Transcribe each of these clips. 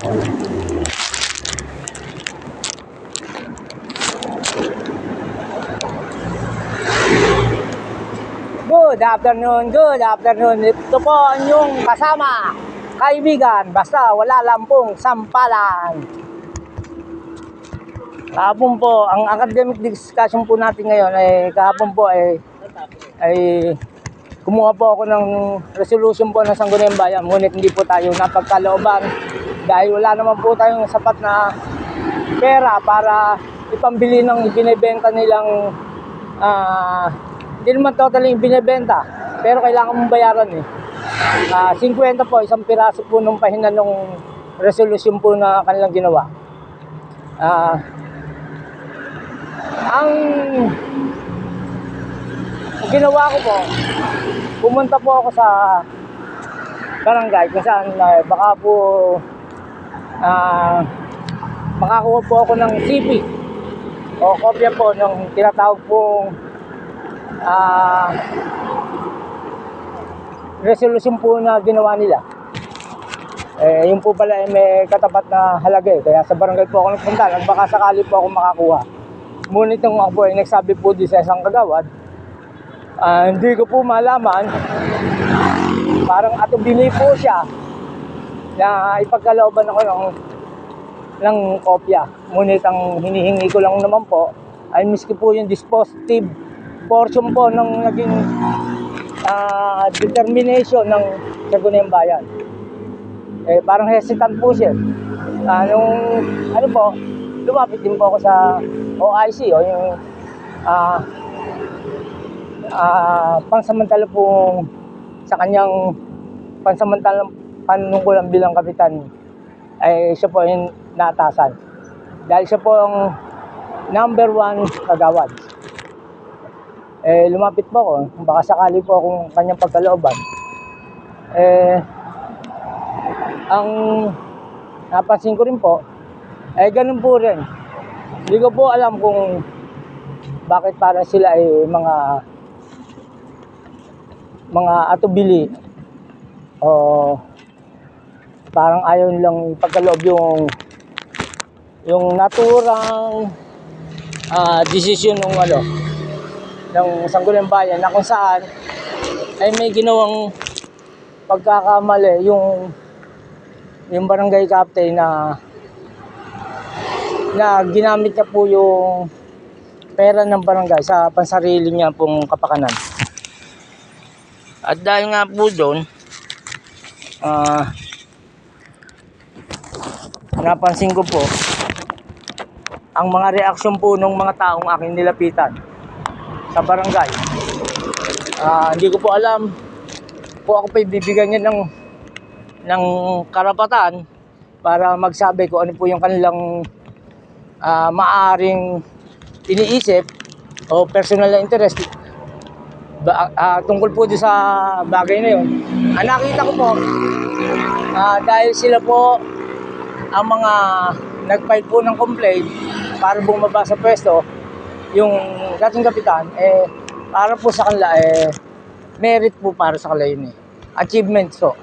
Good afternoon, good afternoon. Ito po ang inyong kasama, kaibigan, basta wala lang pong sampalan. Kahapon po, ang academic discussion po natin ngayon ay kahapon po ay ay kumuha po ako ng resolution po ng Sangguniang Bayan ngunit hindi po tayo napagkalooban dahil wala naman po tayong sapat na pera para ipambili ng ibinebenta nilang ah hindi naman totally binebenta pero kailangan mong bayaran eh. Ah, 50 po isang piraso po nung pahina nung resolution po na kanilang ginawa. Ah, ang ginawa ko po, pumunta po ako sa barangay kung saan eh, baka po ah makakuha po ako ng CP o kopya po ng tinatawag pong ah resolution po na ginawa nila. Eh, yun po pala eh, may katapat na halaga eh. Kaya sa barangay po ako nagpunta. At baka sakali po ako makakuha. Ngunit nung ako po ay nagsabi po di sa isang kagawad, ah, hindi ko po malaman, parang atubili po siya na ipagkalooban ako ng, ng kopya. Ngunit ang hinihingi ko lang naman po ay miski po yung dispositive portion po ng naging ah, determination ng Sagunayang Bayan. Eh, parang hesitant po siya. Ah, nung, ano po, lumapit din po ako sa OIC o yung ah ah pansamantala po sa kanyang pansamantalang panungkulan bilang kapitan ay siya po yung naatasan. Dahil siya po ang number one kagawad. Eh, lumapit po ako. Baka sakali po akong kanyang pagkalooban. Eh, ang napansin ko rin po, eh, ganun po rin. Hindi ko po alam kung bakit para sila ay mga mga atubili o parang ayaw nilang ipagkaloob yung yung naturang ah desisyon ng ano ng Sangguniang Bayan na kung saan ay may ginawang pagkakamali yung yung barangay captain na na ginamit niya po yung pera ng barangay sa pansarili niya pong kapakanan. At dahil nga po doon, ah napansin ko po, ang mga reaksyon po ng mga taong aking nilapitan sa barangay. Ah, hindi ko po alam kung ako pa ibibigyan niya ng ng karapatan para magsabi kung ano po yung kanilang ah, maaring iniisip o personal na interest ba, ah, tungkol po sa bagay na yun. Ang nakita ko po, ah, dahil sila po ang mga nag-file po ng complaint para bumaba sa pwesto, yung dating kapitan, eh, para po sa kanila, eh, merit po para sa kanila yun eh. Achievement so.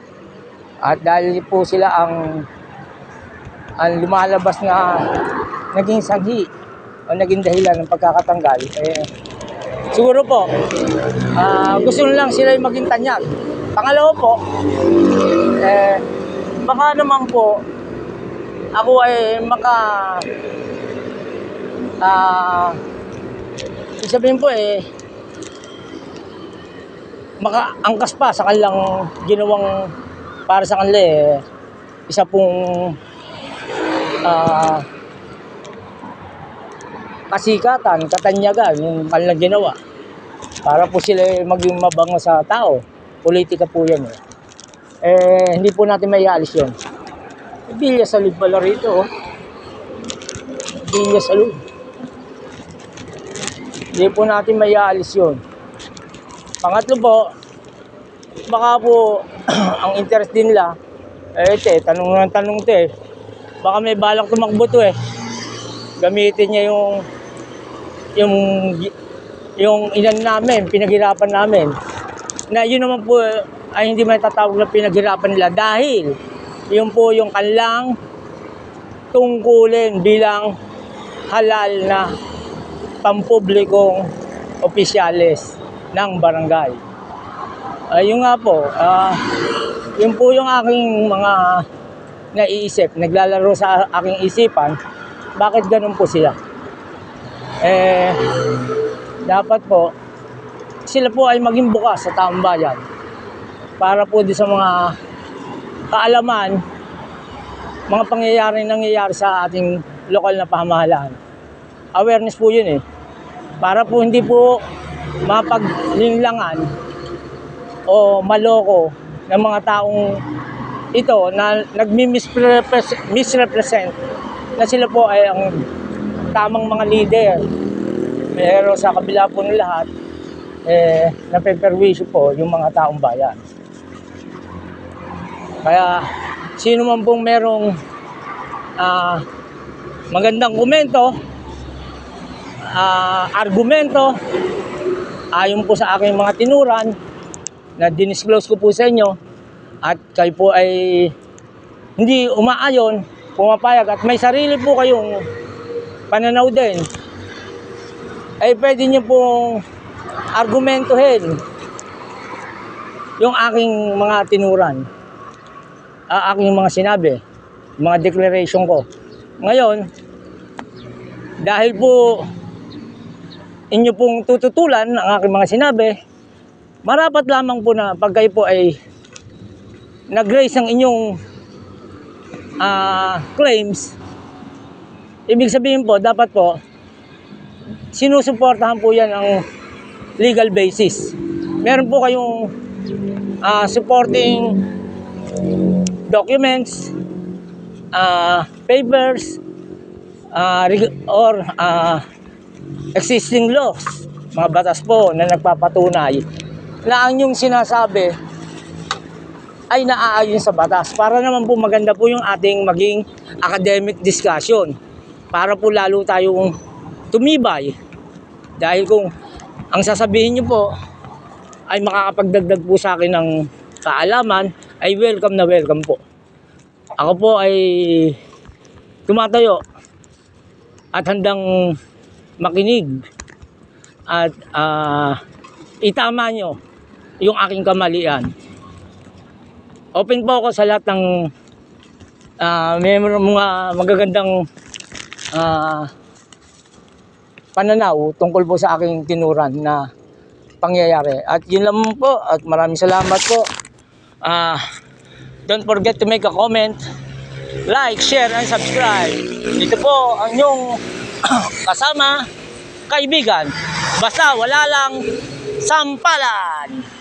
At dahil po sila ang ang lumalabas na naging sanhi o naging dahilan ng pagkakatanggal, eh, siguro po, ah, gusto lang sila yung maging tanyag. Pangalawa po, eh, baka naman po, ako ay maka ah ibig sabihin po eh makaangkas pa sa kanilang ginawang para sa kanila eh isa pong ah kasikatan, katanyagan yung kanilang ginawa para po sila eh maging mabango sa tao. Politika po yan eh. Eh, hindi po natin may alis yun. Bilya sa loob pala rito. Oh. Bilya sa loob. Hindi po natin may alis yun. Pangatlo po, baka po ang interest din nila, eh te, tanong ng tanong te, baka may balak tumakbo to eh. Gamitin niya yung yung yung inan namin, pinaghirapan namin. Na yun naman po ay hindi may tatawag na pinaghirapan nila dahil yun po yung kanilang tungkulin bilang halal na pampublikong opisyalis ng barangay. Ayun nga po, ah, yun po yung aking mga naiisip, naglalaro sa aking isipan, bakit ganun po sila? Eh, dapat po, sila po ay maging bukas sa taong bayan para po di sa mga kaalaman, mga pangyayari nangyayari sa ating lokal na pamahalaan. Awareness po yun eh. Para po hindi po mapaglinlangan o maloko ng mga taong ito na nagmi-misrepresent na sila po ay ang tamang mga leader. Pero sa kabila po ng lahat, eh, napeperwisyo po yung mga taong bayan. Kaya sino man pong merong ah, magandang komento, ah, argumento, ayon po sa aking mga tinuran na dinisclose ko po sa inyo at kayo po ay hindi umaayon, pumapayag at may sarili po kayong pananaw din, ay pwede nyo pong argumentuhin yung aking mga tinuran, ah, aking mga sinabi, mga declaration ko. Ngayon, dahil po inyo pong tututulan ang aking mga sinabi, marapat lamang po na pag kayo po ay nag-raise ng inyong ah, claims, ibig sabihin po, dapat po, sinusuportahan po yan ang legal basis. Meron po kayong ah, supporting documents, ah, papers, reg- or ah, existing laws, mga batas po na nagpapatunay na ang yung sinasabi ay naaayon sa batas. Para naman po maganda po yung ating maging academic discussion. Para po lalo tayong tumibay. Dahil kung ang sasabihin nyo po ay makakapagdagdag po sa akin ng kaalaman ay welcome na welcome po ako po ay tumatayo at handang makinig at ah, itama nyo yung aking kamalian open po ako sa lahat ng ah, may mga magagandang ah, pananaw tungkol po sa aking tinuran na pangyayari. At yun lang po at maraming salamat po. Ah, don't forget to make a comment, like, share, and subscribe. Dito po ang inyong kasama, kaibigan. Basta wala lang sampalan.